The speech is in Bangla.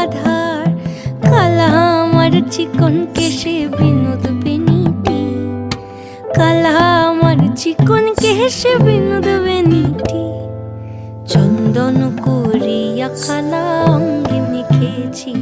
আধার কালা আমার চিকন কেশে বিনোদ বেনিটি। কালা আমার চিকন কেশে বিনোদ বেনিটি। চন্দন করিয়া কালা অঙ্গে মেখেছি